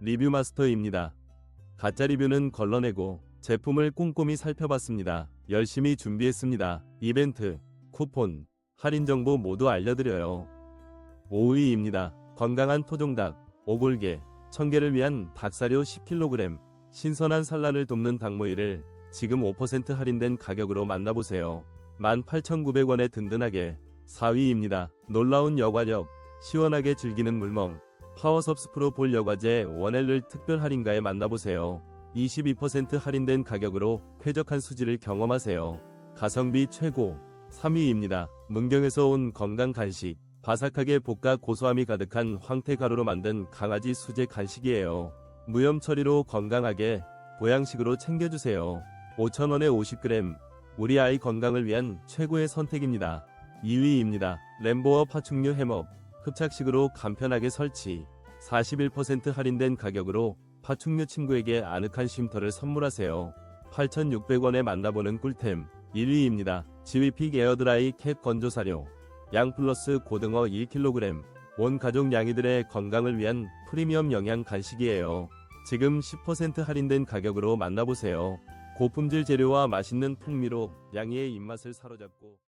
리뷰 마스터입니다. 가짜 리뷰는 걸러내고 제품을 꼼꼼히 살펴봤습니다. 열심히 준비했습니다. 이벤트, 쿠폰, 할인 정보 모두 알려드려요. 5위입니다. 건강한 토종닭, 오골계, 청개를 위한 닭사료 10kg, 신선한 산란을 돕는 닭모이를 지금 5% 할인된 가격으로 만나보세요. 18,900원에 든든하게 4위입니다. 놀라운 여과력, 시원하게 즐기는 물멍, 파워섭스 프로 볼 여과제 원엘을 특별 할인가에 만나보세요. 22% 할인된 가격으로 쾌적한 수지를 경험하세요. 가성비 최고 3위입니다. 문경에서 온 건강 간식, 바삭하게 볶아 고소함이 가득한 황태 가루로 만든 강아지 수제 간식이에요. 무염 처리로 건강하게 보양식으로 챙겨주세요. 5,000원에 50g, 우리 아이 건강을 위한 최고의 선택입니다. 2위입니다. 램보어 파충류 해먹, 흡착식으로 간편하게 설치, 41% 할인된 가격으로 파충류 친구에게 아늑한 쉼터를 선물하세요. 8,600원에 만나보는 꿀템 1위입니다. 지위픽 에어드라이 캡 건조사료 양 플러스 고등어 1kg 온 가족 양이들의 건강을 위한 프리미엄 영양 간식이에요. 지금 10% 할인된 가격으로 만나보세요. 고품질 재료와 맛있는 풍미로 양이의 입맛을 사로잡고